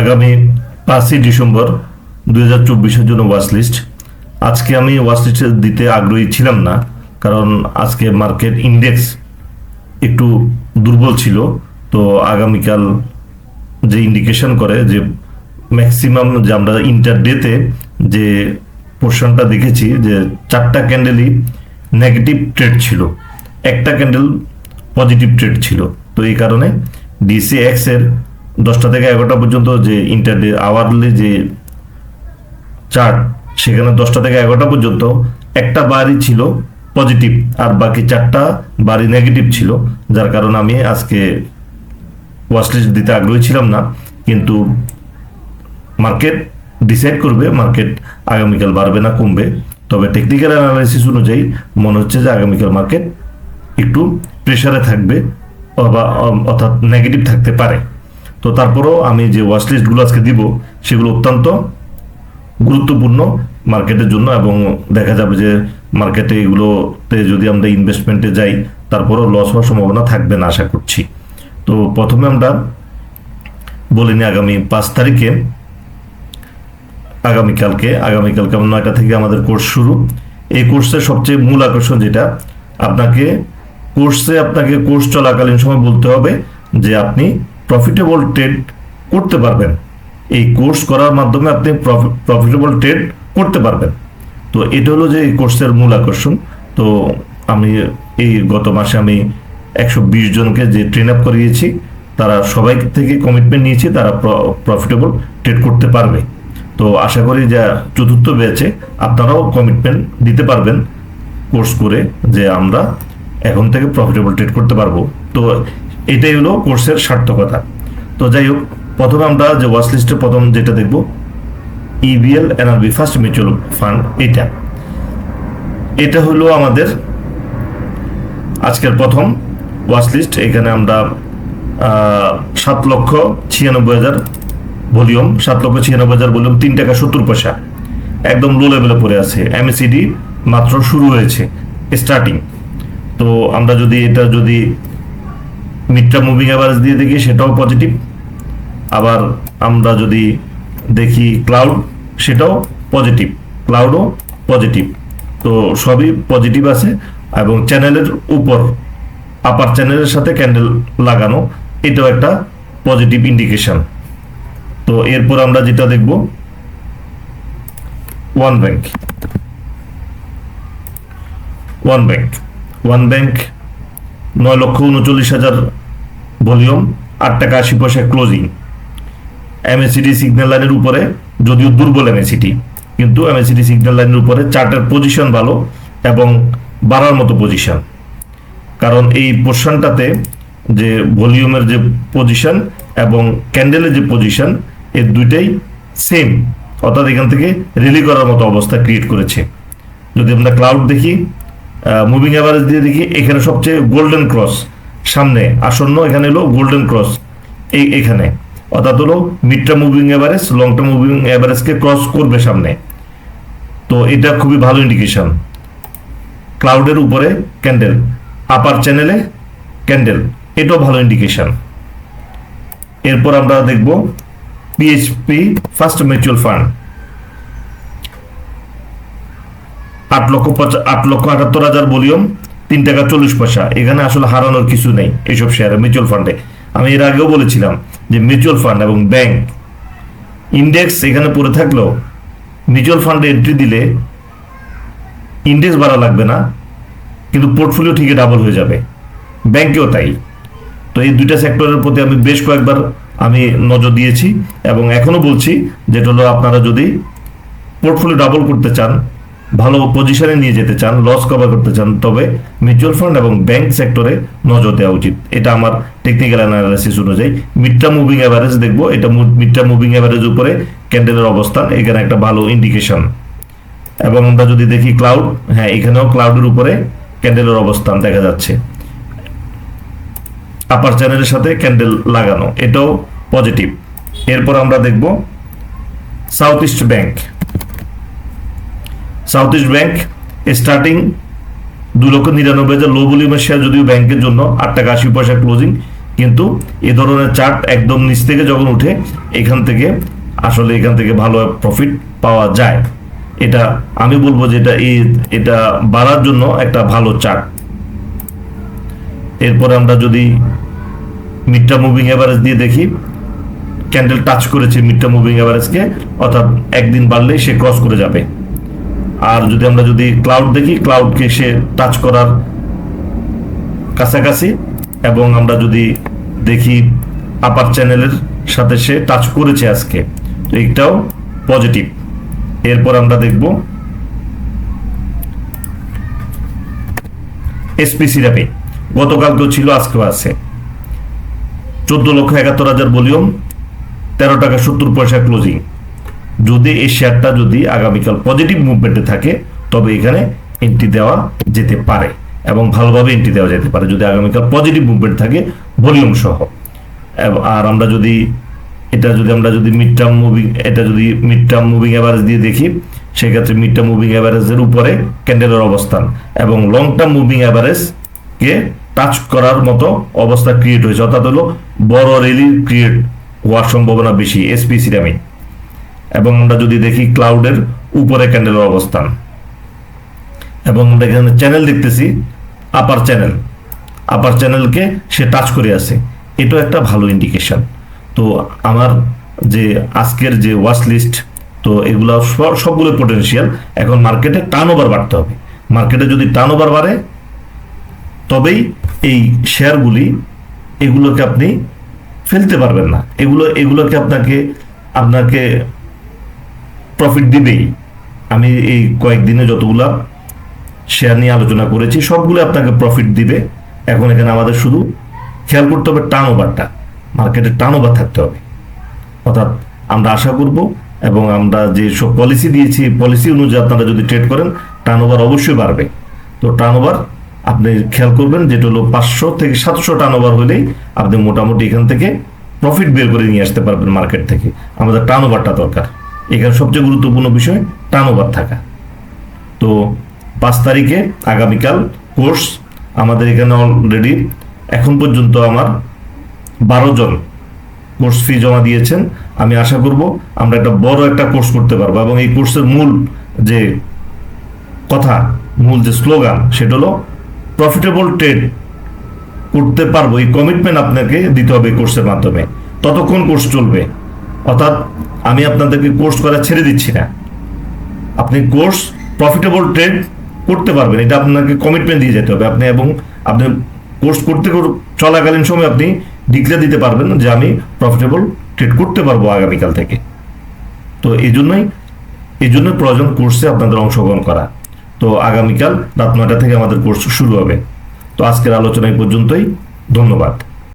আগামী পাঁচই ডিসেম্বর দুই হাজার চব্বিশের জন্য ওয়াচ লিস্ট আজকে আমি ওয়াচ লিস্টে দিতে আগ্রহী ছিলাম না, কারণ আজকে মার্কেট ইন্ডেক্স একটু দুর্বল ছিল। তো আগামীকাল যে ইন্ডিকেশন করে, যে ম্যাক্সিমাম যে আমরা ইন্টার ডেতে যে পোর্শনটা দেখেছি, যে চারটা ক্যান্ডেলই নেগেটিভ ট্রেড ছিল। একটা ক্যান্ডেল পজিটিভ ট্রেড ছিল। তো এই কারণে ডিসি এক্সের দশটা থেকে এগারোটা পর্যন্ত যে ইন্টার আওয়ারলি যে চার্ট সেখানে দশটা থেকে এগারোটা পর্যন্ত একটা বারই ছিল পজিটিভ আর বাকি চারটা বারই নেগেটিভ ছিল, যার কারণে আমি আজকে ওয়াশলিস্ট দিতে আগ্রহী ছিলাম না। কিন্তু মার্কেট ডিসাইড করবে মার্কেট আগামীকাল বাড়বে না, কমবে। তবে টেকনিক্যাল অ্যানালাইসিস অনুযায়ী মনে হচ্ছে যে আগামীকাল মার্কেট একটু প্রেশারে থাকবে অবা- অ- অর্থাৎ নেগেটিভ থাকতে পারে। তো তারপরেও আমি যে ওয়াচ লিস্টগুলো আজকে দিব, সেগুলো অত্যন্ত গুরুত্বপূর্ণ মার্কেটের জন্য এবং দেখা যাবে যে মার্কেটে এগুলোতে যদি আমরা ইনভেস্টমেন্টে যাই, তারপরেও লস হওয়ার সম্ভাবনা থাকবে না আশা করছি। তো প্রথমে আমরা বলিনি আগামী পাঁচ তারিখে আগামীকালকে আগামীকালকে আমার নয়টা থেকে আমাদের কোর্স শুরু। এই কোর্সের সবচেয়ে মূল আকর্ষণ যেটা, আপনাকে কোর্সে আপনাকে কোর্স চলাকালীন সময় বলতে হবে যে আপনি প্রফিটেবল ট্রেড করতে পারবেন। এই কোর্স করার মাধ্যমে আপনি প্রফিটেবল ট্রেড করতে পারবেন। তো এটা হলো যে এই কোর্সের মূল আকর্ষণ। তো আমি এই গত মাসে আমি একশো বিশ জনকে যে ট্রেন আপ করিয়েছি, তারা সবাই থেকে কমিটমেন্ট নিয়েছি, তারা প্রফিটেবল ট্রেড করতে পারবে। তো আশা করি যা চতুর্থ ব্যাচে আপনারাও কমিটমেন্ট দিতে পারবেন কোর্স করে যে আমরা এখন থেকে প্রফিটেবল ট্রেড করতে পারব। তো এটাই হলো কোর্সের সার্থকতা। তো যাই হোক, প্রথমে আমরা যে ওয়াচ লিস্টে প্রথম যেটা দেখব EBL NRB first mutual fund এটা। এটা হলো আমাদের আজকের প্রথম ওয়াচ লিস্ট এখানে আমরা সাত লক্ষ ছিয়ানব্বই হাজার ভলিউম, সাত লক্ষ ছিয়ানব্বই হাজার ভলিউম, তিন টাকা সত্তর পয়সা। একদম লো লেভেলে পড়ে আছে। এমএসিডি মাত্র শুরু হয়েছে স্টার্টিং তো আমরা যদি এটা যদি মিডটা মুভিং অ্যাভারেজ দিয়ে দেখি, সেটাও পজিটিভ আবার আমরা যদি দেখি ক্লাউড সেটাও পজিটিভ ক্লাউডও পজিটিভ তো সবই পজিটিভ আছে এবং চ্যানেলের উপর আপার চ্যানেলের সাথে ক্যান্ডেল লাগানো, এটাও একটা পজিটিভ ইন্ডিকেশন তো এরপর আমরা যেটা দেখব one bank one bank one bank নয় লক্ষ উনচল্লিশ হাজার ভলিউম, আট টাকা আশি পয়সা ক্লোজিং। এমএসিডি সিগন্যাল লাইনের উপরে, যদিও দুর্বল এমএসিডি কিন্তু এমএসিডি সিগন্যাল লাইনের উপরে চার্টের পজিশন ভালো এবং বাড়ার মতো পজিশন কারণ এই পোর্শনটাতে যে ভলিউমের যে পজিশন এবং ক্যান্ডেলের যে পজিশন এর দুইটাই সেম অর্থাৎ এখান থেকে রিলি করার মতো অবস্থা ক্রিয়েট করেছে। যদি আমরা ক্লাউড দেখি মুভিং অ্যাভারেজ দিয়ে দেখি, এখানে সবচেয়ে গোল্ডেন ক্রস সামনে আসন্ন, এখানে হলো গোল্ডেন ক্রস এই এখানে। অর্থাৎ হলো mid term moving average long term moving অ্যাভারেজকে cross করবে সামনে। তো এটা খুবই ভালো ইন্ডিকেশন ক্লাউডের উপরে ক্যান্ডেল আপার চ্যানেলে ক্যান্ডেল এটাও ভালো ইন্ডিকেশন এরপর আমরা দেখব পিএইচপি ফার্স্ট মিউচুয়াল ফান্ড আট লক্ষ আট লক্ষ আটাত্তর হাজার ভলিউম, তিন টাকা চল্লিশ পয়সা। এখানে আসলে হারানোর কিছু নেই এইসব শেয়ারে মিউচুয়াল ফান্ডে আমি এর আগেও বলেছিলাম যে মিউচুয়াল ফান্ড এবং ব্যাংক ইন্ডেক্স এখানে পড়ে থাকলেও মিউচুয়াল ফান্ডে এন্ট্রি দিলে ইন্ডেক্স বাড়া লাগবে না, কিন্তু পোর্টফোলিও ঠিকই ডাবল হয়ে যাবে। ব্যাংকেও তাই। তো এই দুইটা সেক্টরের প্রতি আমি বেশ কয়েকবার আমি নজর দিয়েছি এবং এখনও বলছি যেটা হলো আপনারা যদি পোর্টফোলিও ডাবল করতে চান ভালো পজিশনে নিয়ে যেতে চান লস কভার করতে চান, তবে মিউচুয়াল ফান্ড এবং ব্যাংক সেক্টরে নজর দেওয়া উচিত। এটা আমার টেকনিক্যাল অ্যানালাইসিস অনুযায়ী। মিডটা মুভিং অ্যাভারেজ দেখব। এটা মিডটা মুভিং অ্যাভারেজ উপরে ক্যান্ডেলের অবস্থান। এখানে একটা ভালো ইন্ডিকেশন এবং আমরা যদি দেখি ক্লাউড হ্যাঁ এখানেও ক্লাউডের উপরে ক্যান্ডেলের অবস্থান দেখা যাচ্ছে। আপার চ্যানেলের সাথে ক্যান্ডেল লাগানো। এটাও পজিটিভ এরপর আমরা দেখব south east bank south east bank starting দু লক্ষ নিরানব্বই হাজার লো ভলিউমের শেয়ার যদিও ব্যাংকের জন্য আট টাকা আশি পয়সা ক্লোজিং কিন্তু এ ধরনের চার্ট একদম নিচ থেকে যখন উঠে, এখান থেকে আসলে এখান থেকে ভালো প্রফিট পাওয়া যায়। এটা আমি বলব যে এটা এই, এটা বাড়ার জন্য একটা ভালো চার্ট এরপরে আমরা যদি মিডটা মুভিং এভারেজ দিয়ে দেখি ক্যান্ডেল টাচ করেছে মিডটা মুভিং অ্যাভারেজকে অর্থাৎ একদিন বাড়লেই সে ক্রস করে যাবে। আর যদি আমরা যদি ক্লাউড দেখি ক্লাউডকে সে টাচ করার কাছাকাছি, এবং আমরা যদি দেখি আপার চ্যানেলের সাথে সে টাচ করেছে আজকে, তো এইটাও পজিটিভ এরপর আমরা দেখব এসপি সিরাপে গতকালকেও ছিল, আজকেও আছে। চোদ্দ লক্ষ একাত্তর হাজার ভলিউম, তেরো টাকা সত্তর পয়সা ক্লোজিং যদি এই শেয়ারটা যদি আগামীকাল পজিটিভ মুভমেন্টে থাকে, তবে এখানে এন্ট্রি দেওয়া যেতে পারে এবং ভালোভাবে এন্ট্রি দেওয়া যেতে পারে। যদি আগামীকাল পজিটিভ মুভমেন্ট থাকে ভলিউম সহ। আর আমরা যদি, এটা যদি আমরা যদি মিড টার্ম মুভিং এটা যদি মিড টার্ম মুভিং অ্যাভারেজ দিয়ে দেখি, সেক্ষেত্রে মিড টার্ম মুভিং অ্যাভারেজের উপরে ক্যান্ডেলের অবস্থান এবং লং টার্ম মুভিং অ্যাভারেজকে টাচ করার মতো অবস্থা ক্রিয়েট হয়েছে। অর্থাৎ হলো বড় রেলি ক্রিয়েট হওয়ার সম্ভাবনা বেশি এসপি সিরামিক এবং আমরা যদি দেখি ক্লাউডের উপরে ক্যান্ডেলের অবস্থান, এবং আমরা এখানে চ্যানেল দেখতেছি আপার চ্যানেল আপার চ্যানেলকে সে টাচ করে আছে। এটাও একটা ভালো ইন্ডিকেশন তো আমার যে আজকের যে ওয়াচ লিস্ট তো এগুলো সব- সবগুলো পোটেনশিয়াল এখন মার্কেটে টার্ন ওভার বাড়তে হবে। মার্কেটে যদি টার্ন ওভার বাড়ে, তবেই এই শেয়ারগুলি এগুলোকে আপনি ফেলতে পারবেন না। এগুলো, এগুলোকে আপনাকে আপনাকে প্রফিট দিবেই। আমি এই কয়েকদিনে যতগুলা শেয়ার নিয়ে আলোচনা করেছি, সবগুলো আপনাকে প্রফিট দিবে। এখন এখানে আমাদের শুধু খেয়াল করতে হবে টার্ন ওভারটা মার্কেটে টার্ন ওভার থাকতে হবে। অর্থাৎ আমরা আশা করব এবং আমরা যে সব পলিসি দিয়েছি পলিসি অনুযায়ী আপনারা যদি ট্রেড করেন টার্ন ওভার অবশ্যই বাড়বে। তো টার্ন ওভার আপনি খেয়াল করবেন, যেটা হলো পাঁচশো থেকে সাতশো টার্ন ওভার হলেই আপনি মোটামুটি এখান থেকে প্রফিট বের করে নিয়ে আসতে পারবেন মার্কেট থেকে। আমাদের টার্ন ওভারটা দরকার। এখানে সবচেয়ে গুরুত্বপূর্ণ বিষয় টার্ন ওভার থাকা। তো পাঁচ তারিখে আগামীকাল কোর্স আমাদের এখানে অলরেডি এখন পর্যন্ত আমার বারো জন কোর্স ফি জমা দিয়েছেন। আমি আশা করব আমরা একটা বড় একটা কোর্স করতে পারব এবং এই কোর্সের মূল যে কথা, মূল যে স্লোগান, সেটা হলো প্রফিটেবল ট্রেড করতে পারব। এই কমিটমেন্ট আপনাকে দিতে হবে কোর্সের মাধ্যমে। ততক্ষণ কোর্স চলবে। অর্থাৎ আমি আপনাদেরকে কোর্স করা ছেড়ে দিচ্ছি না। আপনি কোর্স প্রফিটেবল ট্রেড করতে পারবেন, এটা আপনাকে কমিটমেন্ট দিয়ে যেতে হবে। আপনি এবং আপনি কোর্স করতে চলাকালীন সময় আপনি ডিক্লেয়ার দিতে পারবেন যে আমি প্রফিটেবল ট্রেড করতে পারব আগামীকাল থেকে। তো এই জন্যই, এই জন্য প্রয়োজন কোর্সে আপনাদের অংশগ্রহণ করা। তো আগামীকাল রাত নয়টা থেকে আমাদের কোর্স শুরু হবে। তো আজকের আলোচনা এই পর্যন্তই। ধন্যবাদ।